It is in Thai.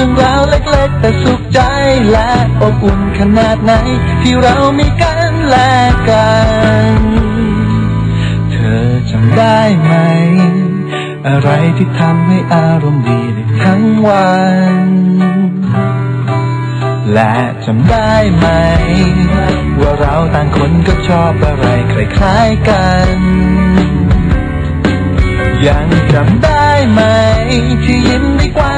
รื่องราวเล็กๆ แต่สุขใจและอบอุ่นขนาดไหน ที่เรามีกันและกัน เธอจำได้ไหม อะไรที่ทำให้อารมณ์ดีได้ทั้งวัน และจำได้ไหม ว่าเราต่างคนก็ชอบอะไรคล้ายๆกันยังจำได้ไหม ที่ยิ้มได้กว้าง